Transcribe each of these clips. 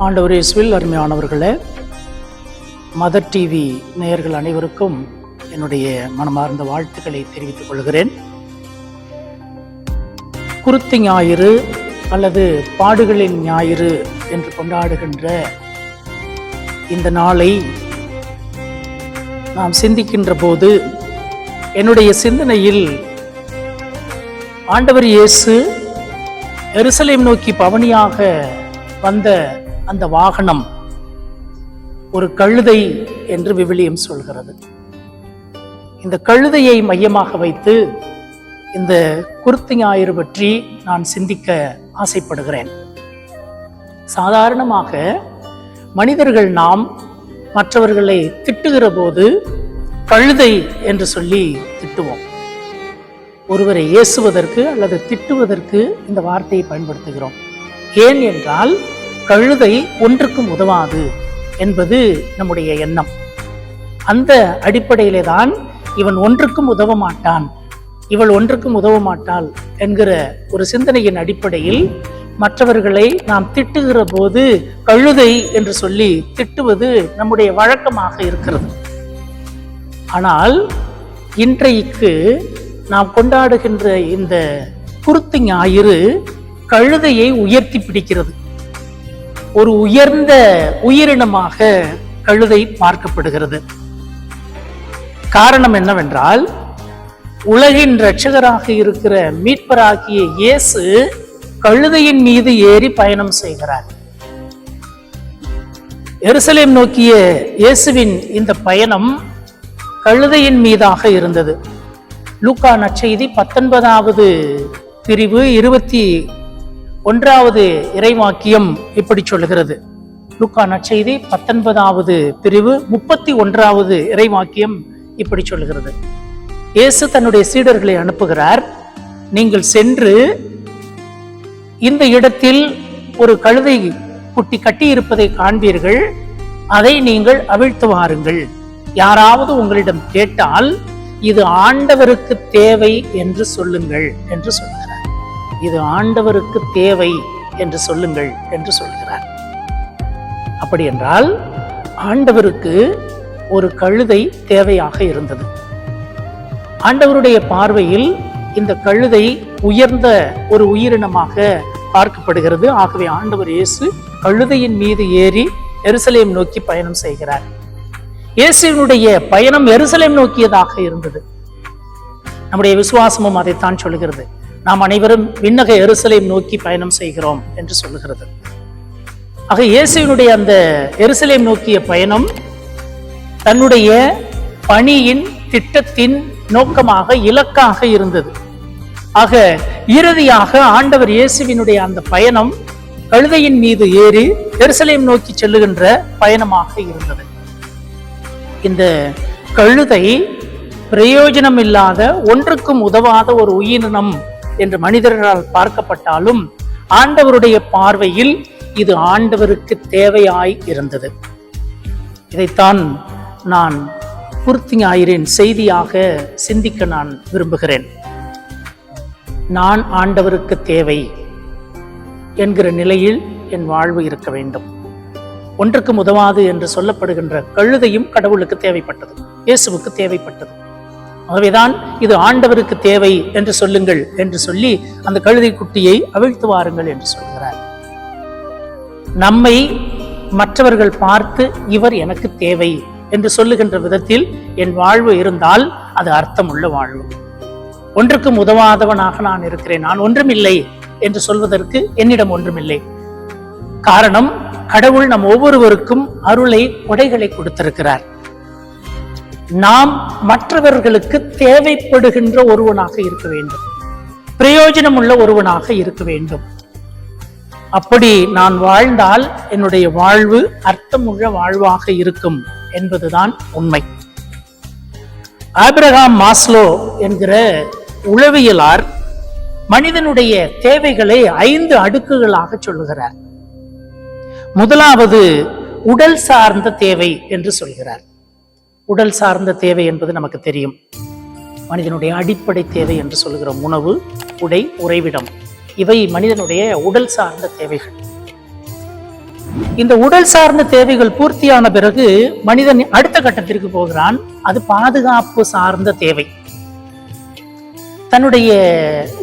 ஆண்டவர் இயேசுவில் அருமையானவர்களே மதர் டிவி நேயர்கள் அனைவருக்கும் என்னுடைய மனமார்ந்த வாழ்த்துக்களை தெரிவித்துக் கொள்கிறேன். குருத்தி ஞாயிறு அல்லது பாடுகளின் ஞாயிறு என்று கொண்டாடுகின்ற இந்த நாளை நாம் சிந்திக்கின்ற போது என்னுடைய சிந்தனையில் ஆண்டவர் இயேசு எருசலேம் நோக்கி பவனியாக வந்த அந்த வாகனம் ஒரு கழுதை என்று விவிலியம் சொல்கிறது. இந்த கழுதையை மையமாக வைத்து இந்த குருத்தி ஞாயிறு பற்றி நான் சிந்திக்க ஆசைப்படுகிறேன். சாதாரணமாக மனிதர்கள் நாம் மற்றவர்களை திட்டுகிற போது கழுதை என்று சொல்லி திட்டுவோம். ஒருவரை ஏசுவதற்கு அல்லது திட்டுவதற்கு இந்த வார்த்தையை பயன்படுத்துகிறோம். ஏன் என்றால் கழுதை ஒன்றுக்கும் உதவாது என்பது நம்முடைய எண்ணம். அந்த அடிப்படையிலே தான் இவன் ஒன்றுக்கும் உதவ மாட்டான். இவள் ஒன்றுக்கும் உதவ மாட்டாள் என்கிற ஒரு சிந்தனையின் அடிப்படையில் மற்றவர்களை நாம் திட்டுகிற போது கழுதை என்று சொல்லி திட்டுவது நம்முடைய வழக்கமாக இருக்கிறது. ஆனால் இன்றைக்கு நாம் கொண்டாடுகின்ற இந்த குருத்து ஞாயிறு கழுதையை உயர்த்தி பிடிக்கிறது. ஒரு உயர்ந்த உயிரினமாக கழுதை பார்க்கப்படுகிறது. காரணம் என்னவென்றால் உலகின் இரட்சகராக இருக்கிற மீட்பராகிய இயேசு கழுதையின் மீது ஏறி பயணம் செய்கிறார். எருசலேம் நோக்கிய இயேசுவின் இந்த பயணம் கழுதையின் மீதாக இருந்தது. லூக்கா நற்செய்தி பத்தொன்பதாவது பிரிவு இருபத்தி ஒன்றாவது இறைவாக்கியம் இப்படி சொல்லுகிறது. லுக்கா நற்செய்தி பத்தொன்பதாவது பிரிவு முப்பத்தி ஒன்றாவது இறைவாக்கியம் இப்படி சொல்லுகிறது. இயேசு தன்னுடைய சீடர்களை அனுப்புகிறார். நீங்கள் சென்று இந்த இடத்தில் ஒரு கழுதை குட்டி கட்டியிருப்பதை காண்பீர்கள். அதை நீங்கள் அவிழ்த்து வாருங்கள். யாராவது உங்களிடம் கேட்டால் இது ஆண்டவருக்கு தேவை என்று சொல்லுங்கள் என்று சொன்னார். இது ஆண்டவருக்கு தேவை என்று சொல்லுங்கள் என்று சொல்கிறார். அப்படி என்றால் ஆண்டவருக்கு ஒரு கழுதை தேவையாக இருந்தது. ஆண்டவருடைய பார்வையில் இந்த கழுதை உயர்ந்த ஒரு உயிரினமாக பார்க்கப்படுகிறது. ஆகவே ஆண்டவர் இயேசு கழுதையின் மீது ஏறி எருசலேம் நோக்கி பயணம் செய்கிறார். இயேசுவினுடைய பயணம் எருசலேம் நோக்கியதாக இருந்தது. நம்முடைய விசுவாசமும் அதைத்தான் சொல்லுகிறது நாம் அனைவரும் விண்ணக எருசலேம் நோக்கி பயணம் செய்கிறோம் என்று சொல்லுகிறது. ஆக இயேசுவினுடைய அந்த எருசலேம் நோக்கிய பயணம் தன்னுடைய பணியின் திட்டத்தின் நோக்கமாக இலக்காக இருந்தது. ஆக இறுதியாக ஆண்டவர் இயேசுவினுடைய அந்த பயணம் கழுதையின் மீது ஏறி எருசலேம் நோக்கி செல்லுகின்ற பயணமாக இருந்தது. இந்த கழுதை பிரயோஜனம் இல்லாத ஒன்றுக்கும் உதவாத ஒரு உயிரினம் என்று மனிதர்களால் பார்க்கப்பட்டாலும் ஆண்டவருடைய பார்வையில் இது ஆண்டவருக்கு தேவையாய் இருந்தது. இதைத்தான் நான் குர்த்தி ஞாயிறின் செய்தியாக சிந்திக்க நான் விரும்புகிறேன். நான் ஆண்டவருக்கு தேவை என்கிற நிலையில் என் வாழ்வு இருக்க வேண்டும். ஒன்றுக்கும் உதவாது என்று சொல்லப்படுகின்ற கழுதையும் கடவுளுக்கு தேவைப்பட்டது. இயேசுவுக்கு தேவைப்பட்டது. ஆகவேதான் இது ஆண்டவருக்கு தேவை என்று சொல்லுங்கள் என்று சொல்லி அந்த கழுதை குட்டியை அவிழ்த்து வாருங்கள் என்று சொல்கிறார். நம்மை மற்றவர்கள் பார்த்து இவர் எனக்கு தேவை என்று சொல்லுகின்ற விதத்தில் என் வாழ்வு இருந்தால் அது அர்த்தமுள்ள வாழ்வு. ஒன்றுக்கும் உதவாதவனாக நான் இருக்கிறேன். நான் ஒன்றுமில்லை என்று சொல்வதற்கு என்னிடம் ஒன்றுமில்லை. காரணம் கடவுள் நம் ஒவ்வொருவருக்கும் அருளை கொடைகளை கொடுத்திருக்கிறார். நாம் மற்றவர்களுக்கு தேவைப்படுகின்ற ஒருவனாக இருக்க வேண்டும். பிரயோஜனம் உள்ள ஒருவனாக இருக்க வேண்டும். அப்படி நான் வாழ்ந்தால் என்னுடைய வாழ்வு அர்த்தமுள்ள வாழ்வாக இருக்கும் என்பதுதான் உண்மை. ஆபிரகாம் மாஸ்லோ என்கிற உளவியலார் மனிதனுடைய தேவைகளை ஐந்து அடுக்குகளாக சொல்லுகிறார். முதலாவது உடல் சார்ந்த தேவை என்று சொல்கிறார். உடல் சார்ந்த தேவை என்பது நமக்கு தெரியும். மனிதனுடைய அடிப்படை தேவை என்று சொல்கிறோம் உணவு உடை உறைவிடம். இவை மனிதனுடைய உடல் சார்ந்த தேவைகள். இந்த உடல் சார்ந்த தேவைகள் பூர்த்தியான பிறகு மனிதன் அடுத்த கட்டத்திற்கு போகிறான். அது பாதுகாப்பு சார்ந்த தேவை. தன்னுடைய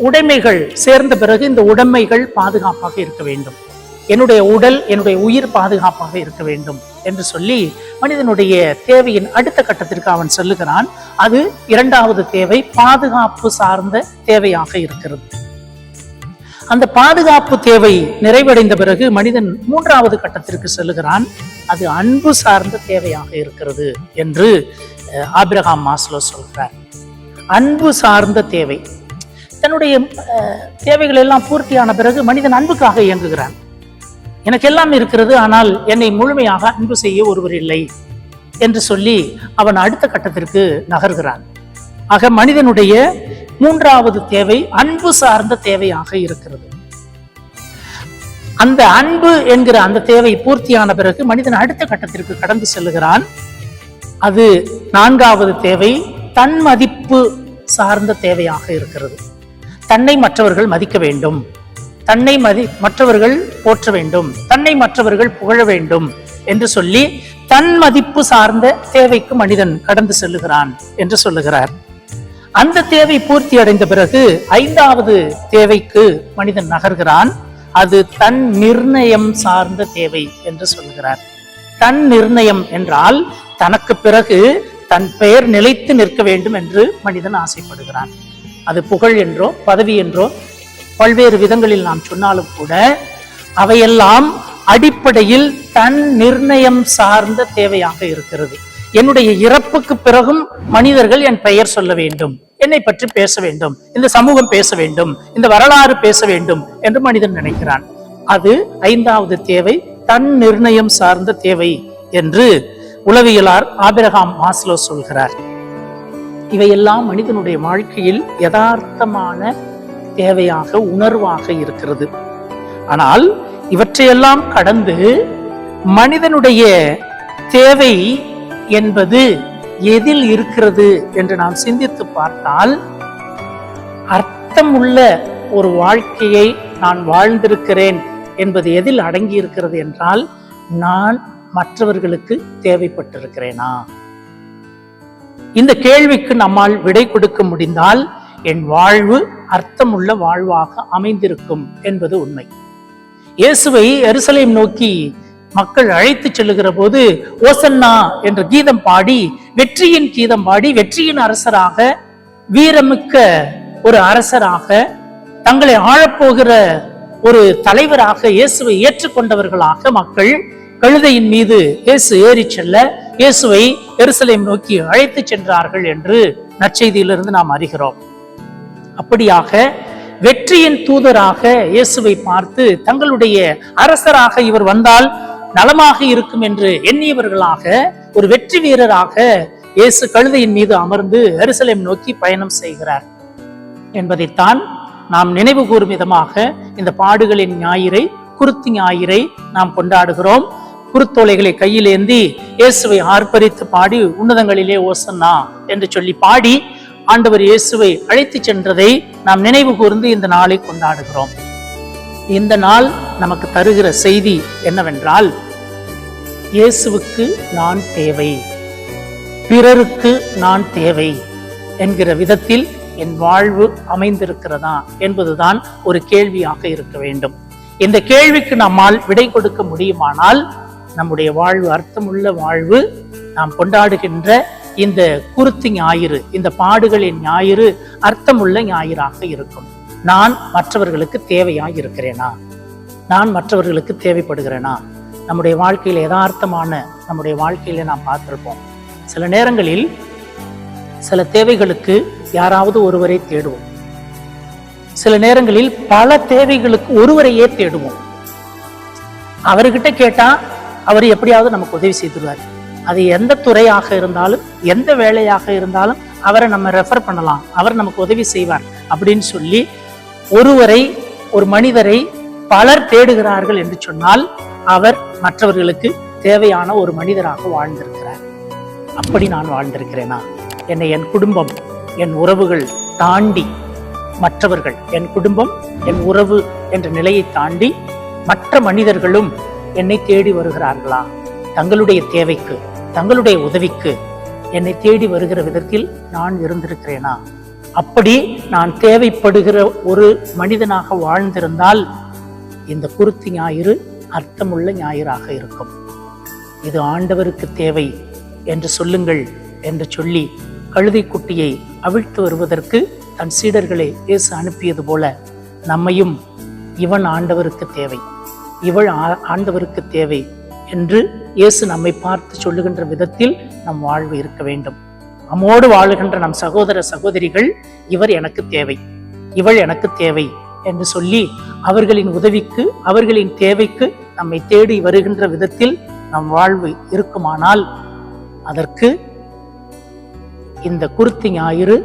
உடைமைகள் சேர்ந்த பிறகு இந்த உடைமைகள் பாதுகாப்பாக இருக்க வேண்டும். என்னுடைய உடல் என்னுடைய உயிர் பாதுகாப்பாக இருக்க வேண்டும் என்று சொல்லி மனிதனுடைய தேவையின் அடுத்த கட்டத்திற்கு அவன் சொல்லுகிறான். அது இரண்டாவது தேவை பாதுகாப்பு சார்ந்த தேவையாக இருக்கிறது. அந்த பாதுகாப்பு தேவை நிறைவடைந்த பிறகு மனிதன் மூன்றாவது கட்டத்திற்கு செல்லுகிறான். அது அன்பு சார்ந்த தேவையாக இருக்கிறது என்று அஹ், ஆபிரகாம் மாஸ்லோ சொல்கிறார் அன்பு சார்ந்த தேவை. தன்னுடைய அஹ், தேவைகள் எல்லாம் பூர்த்தியான பிறகு மனிதன் அன்புக்காக இயங்குகிறான். எனக்கு எல்லாம் இருக்கிறது ஆனால் என்னை முழுமையாக அன்பு செய்ய ஒருவர் இல்லை என்று சொல்லி அவன் அடுத்த கட்டத்திற்கு நகர்கிறான். ஆக மனிதனுடைய மூன்றாவது தேவை அன்பு சார்ந்த தேவையாக இருக்கிறது. அந்த அன்பு என்கிற அந்த தேவை பூர்த்தியான பிறகு மனிதன் அடுத்த கட்டத்திற்கு கடந்து செல்லுகிறான். அது நான்காவது தேவை தன் மதிப்பு சார்ந்த தேவையாக இருக்கிறது. தன்னை மற்றவர்கள் மதிக்க வேண்டும். தன்னை மதி மற்றவர்கள் போற்ற வேண்டும். தன்னை மற்றவர்கள் புகழ வேண்டும் என்று சொல்லி தன் மதிப்பு சார்ந்த தேவைக்கு மனிதன் கடந்து செல்லுகிறான் என்று சொல்லுகிறார். அந்த தேவை பூர்த்தி அடைந்த பிறகு ஐந்தாவது தேவைக்கு மனிதன் நகர்கிறான். அது தன் நிர்ணயம் சார்ந்த தேவை என்று சொல்லுகிறார். தன் நிர்ணயம் என்றால் தனக்கு பிறகு தன் பெயர் நிலைத்து நிற்க வேண்டும் என்று மனிதன் ஆசைப்படுகிறான். அது புகழ் என்றோ பதவி என்றோ பல்வேறு விதங்களில் நாம் சொன்னாலும் கூட அவையெல்லாம் அடிப்படையில் தன் நிர்ணயம் சார்ந்த தேவையாக இருக்கிறது. என்னுடைய இறப்புக்கு பிறகும் மனிதர்கள் என் பெயர் சொல்ல வேண்டும். என்னை பற்றி பேச வேண்டும். இந்த சமூகம் பேச வேண்டும். இந்த வரலாறு பேச வேண்டும் என்று மனிதன் நினைக்கிறான். அது ஐந்தாவது தேவை தன் நிர்ணயம் சார்ந்த தேவை என்று உளவியலார் ஆபிரகாம் மாஸ்லோ சொல்கிறார். இவையெல்லாம் மனிதனுடைய வாழ்க்கையில் யதார்த்தமான தேவையாக உணர்வாக இருக்கிறது. ஆனால் இவற்றையெல்லாம் கடந்து மனிதனுடைய தேவை என்பது எதில் இருக்கிறது என்று நாம் சிந்தித்து பார்த்தால் அர்த்தமுள்ள ஒரு வாழ்க்கையை நான் வாழ்ந்திருக்கிறேன் என்பது எதில் அடங்கி இருக்கிறது என்றால் நான் மற்றவர்களுக்கு தேவைப்பட்டிருக்கிறேனா? இந்த கேள்விக்கு நம்மால் விடை கொடுக்க முடிந்தால் என் வாழ்வு அர்த்தமுள்ள வாழ்வாக அமைந்திருக்கும் என்பது உண்மை. இயேசுவை எருசலேம் நோக்கி மக்கள் அழைத்து செல்லுகிற போது ஓசன்னா என்ற கீதம் பாடி வெற்றியின் கீதம் பாடி வெற்றியின் அரசராக வீரமிக்க ஒரு அரசராக தங்களை ஆழப்போகிற ஒரு தலைவராக இயேசுவை ஏற்றுக்கொண்டவர்களாக மக்கள் கழுதையின் மீது இயேசு ஏறி செல்ல இயேசுவை எருசலேம் நோக்கி அழைத்து சென்றார்கள் என்று நற்செய்தியிலிருந்து நாம் அறிகிறோம். அப்படியாக வெற்றியின் தூதராக இயேசுவை பார்த்து தங்களுடைய அரசராக இவர் வந்தால் நலமாக இருக்கும் என்று எண்ணியவர்களாக ஒரு வெற்றி வீரராக இயேசு கழுதையின் மீது அமர்ந்து எருசலேம் நோக்கி பயணம் செய்கிறார். என்பதைத்தான் நாம் நினைவு கூறும் விதமாக இந்த பாடுகளின் ஞாயிறை குருத்தி ஞாயிறை நாம் கொண்டாடுகிறோம். குருத்தோலைகளை கையிலேந்தி இயேசுவை ஆர்ப்பரித்து பாடி உன்னதங்களிலே ஓசன்னா என்று சொல்லி பாடி ஆண்டவர் இயேசுவை அழைத்து சென்றதை நாம் நினைவு கூர்ந்து இந்த நாளை கொண்டாடுகிறோம். இந்த நாள் நமக்கு தருகிற செய்தி என்னவென்றால் இயேசுவுக்கு நான் தேவை பிறருக்கு நான் தேவை என்கிற விதத்தில் என் வாழ்வு அமைந்திருக்கிறதா என்பதுதான் ஒரு கேள்வியாக இருக்க வேண்டும். இந்த கேள்விக்கு நம்மால் விடை கொடுக்க முடியுமானால் நம்முடைய வாழ்வு அர்த்தமுள்ள வாழ்வு நாம் கொண்டாடுகின்ற இந்த குருத்து ஞாயிறு இந்த பாடுகளின் ஞாயிறு அர்த்தமுள்ள ஞாயிறாக இருக்கும். நான் மற்றவர்களுக்கு தேவையாக இருக்கிறேனா நான் மற்றவர்களுக்கு தேவைப்படுகிறேனா? நம்முடைய வாழ்க்கையில் யதார்த்தமான நம்முடைய வாழ்க்கையில நாம் பார்த்திருப்போம். சில நேரங்களில் சில தேவைகளுக்கு யாராவது ஒருவரை தேடுவோம். சில நேரங்களில் பல தேவைகளுக்கு ஒருவரையே தேடுவோம். அவர்கிட்ட கேட்டா அவர் எப்படியாவது நமக்கு உதவி செய்துருவார். அது எந்த துறையாக இருந்தாலும் எந்த வேலையாக இருந்தாலும் அவரை நம்ம ரெஃபர் பண்ணலாம். அவர் நமக்கு உதவி செய்வார் அப்படின்னு சொல்லி ஒருவரை ஒரு மனிதரை பலர் தேடுகிறார்கள் என்று சொன்னால் அவர் மற்றவர்களுக்கு தேவையான ஒரு மனிதராக வாழ்ந்திருக்கிறார். அப்படி நான் வாழ்ந்திருக்கிறேனா? என்னை என் குடும்பம் என் உறவுகள் தாண்டி மற்றவர்கள் என் குடும்பம் என் உறவு என்ற நிலையை தாண்டி மற்ற மனிதர்களும் என்னை தேடி வருகிறார்களா? தங்களுடைய தேவைக்கு தங்களுடைய உதவிக்கு என்னை தேடி வருகிற விதத்தில் நான் இருந்திருக்கிறேனா? அப்படி நான் தேவைப்படுகிற ஒரு மனிதனாக வாழ்ந்திருந்தால் இந்த குருத்து ஞாயிறு அர்த்தமுள்ள ஞாயிறாக இருக்கும். இது ஆண்டவருக்கு தேவை என்று சொல்லுங்கள் என்று சொல்லி கழுதை குட்டியை அவிழ்த்து வருவதற்கு தன் சீடர்களை இயேசு அனுப்பியது போல நம்மையும் இவன் ஆண்டவருக்கு தேவை. இவள் ஆ- ஆண்டவருக்கு தேவை. என்று இயேசு நம்மை பார்த்து சொல்லுகின்ற விதத்தில் நம் வாழ்வு இருக்க வேண்டும். நம்மோடு வாழுகின்ற நம் சகோதர சகோதரிகள் இவர் எனக்கு தேவை. இவள் எனக்கு தேவை என்று சொல்லி அவர்களின் உதவிக்கு அவர்களின் தேவைக்கு நம்மை தேடி வருகின்ற விதத்தில் நம் வாழ்வு இருக்குமானால் அதற்கு இந்த குருத்தி ஞாயிறு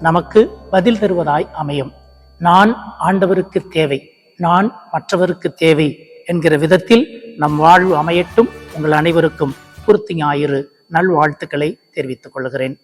நமக்கு பதில் தருவதாய் அமையும். நான் ஆண்டவருக்கு தேவை. நான் மற்றவருக்கு தேவை. என்கிற விதத்தில் நம் வாழ்வு அமையட்டும். உங்கள் அனைவருக்கும் குருத்தி ஞாயிறு நல்வாழ்த்துக்களை தெரிவித்துக் கொள்கிறேன்.